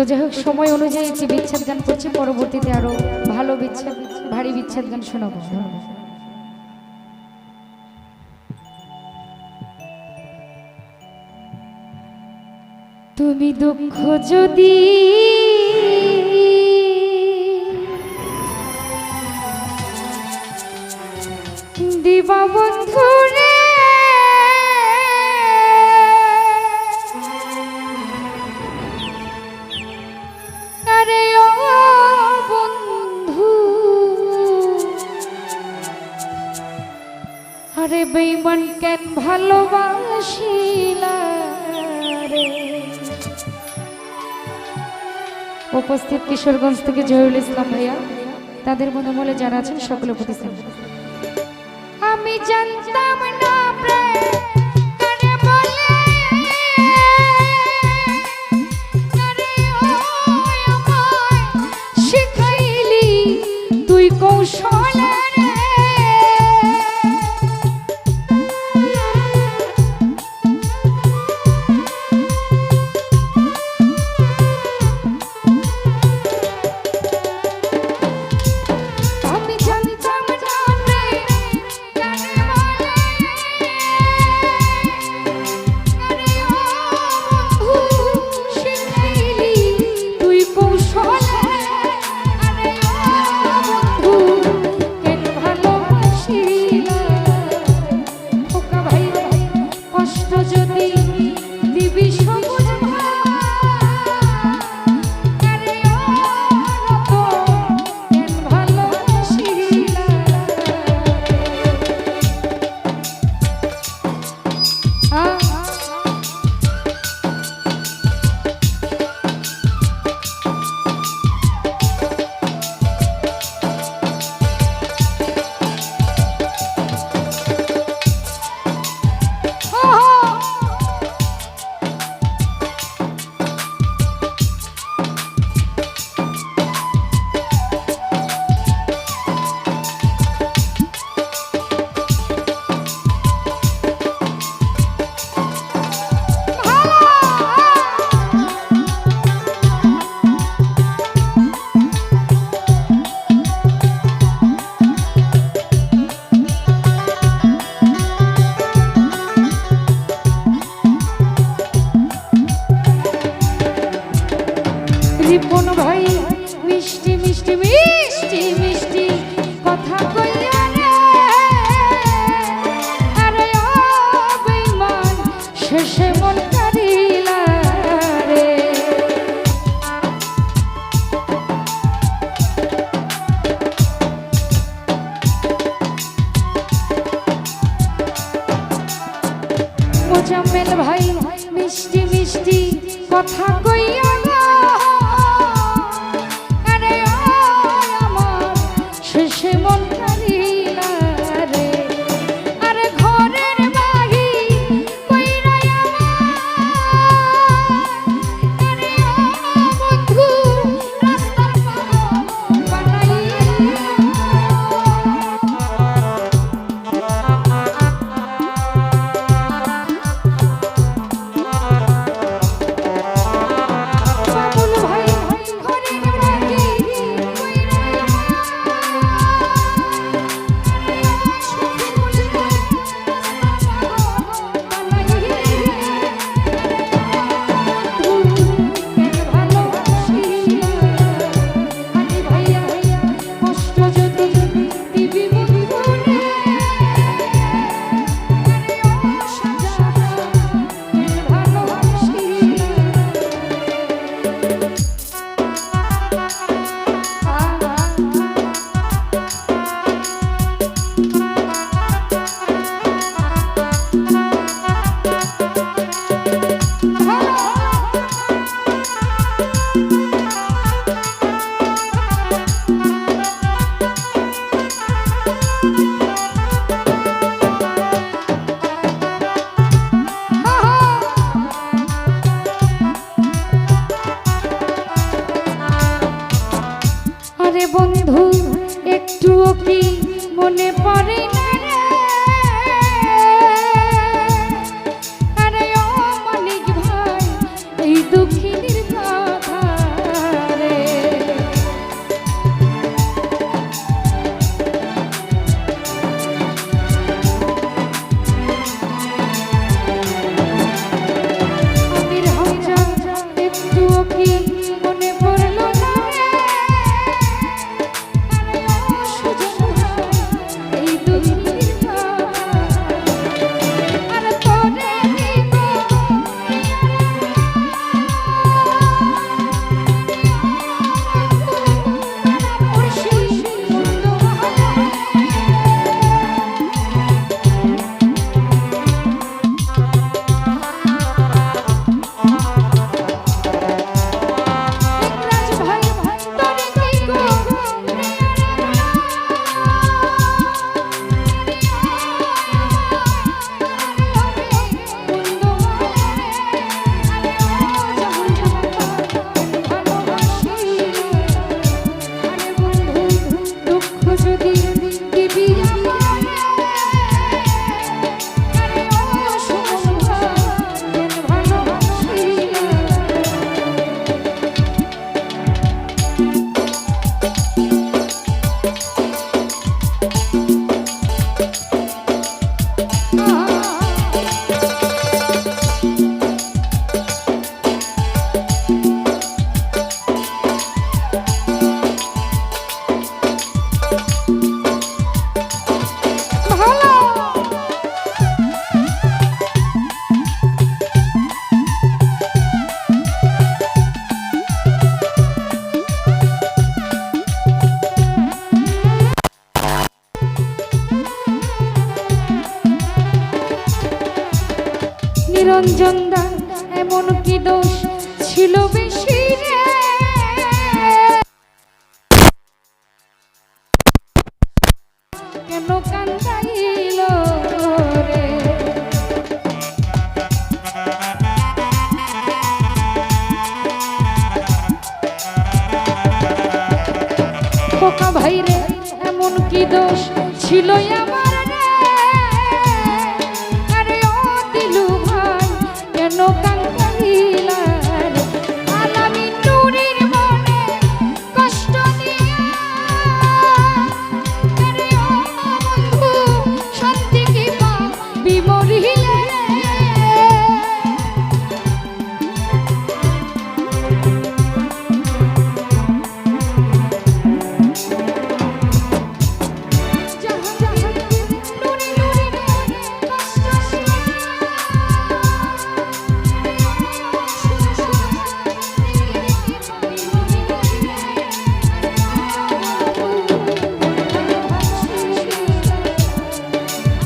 তো যাই হোক, সময় অনুযায়ী একটি বিচ্ছেদ গান করছি, পরবর্তীতে আরও ভালো বিচ্ছেদ, ভারী বিচ্ছেদ গান শোনাবো। তুমি দুঃখ যদি দিবা বন্ধু আরে বেইমান কেন ভালোবাসিলা রে? উপস্থিত কিশোরগঞ্জ থেকে জহিরুল ইসলাম ভাইয়া, তাদের মনে মনোমলে যারা আছেন সকলে প্রতি আমি জানতাম না রিপন ভাই, মিষ্টি মিষ্টি মিষ্টি মিষ্টি কথা কইয়া শেষে মন ভাই, মিষ্টি মিষ্টি কথা কইয়া বন্ধু একটুও কি মনে পড়ে না? নিরঞ্জন দা এমন কি দোষ ছিল বেশি কেন কান্দাইল খোকা ভাই রে এমন কি দোষ ছিল আমার?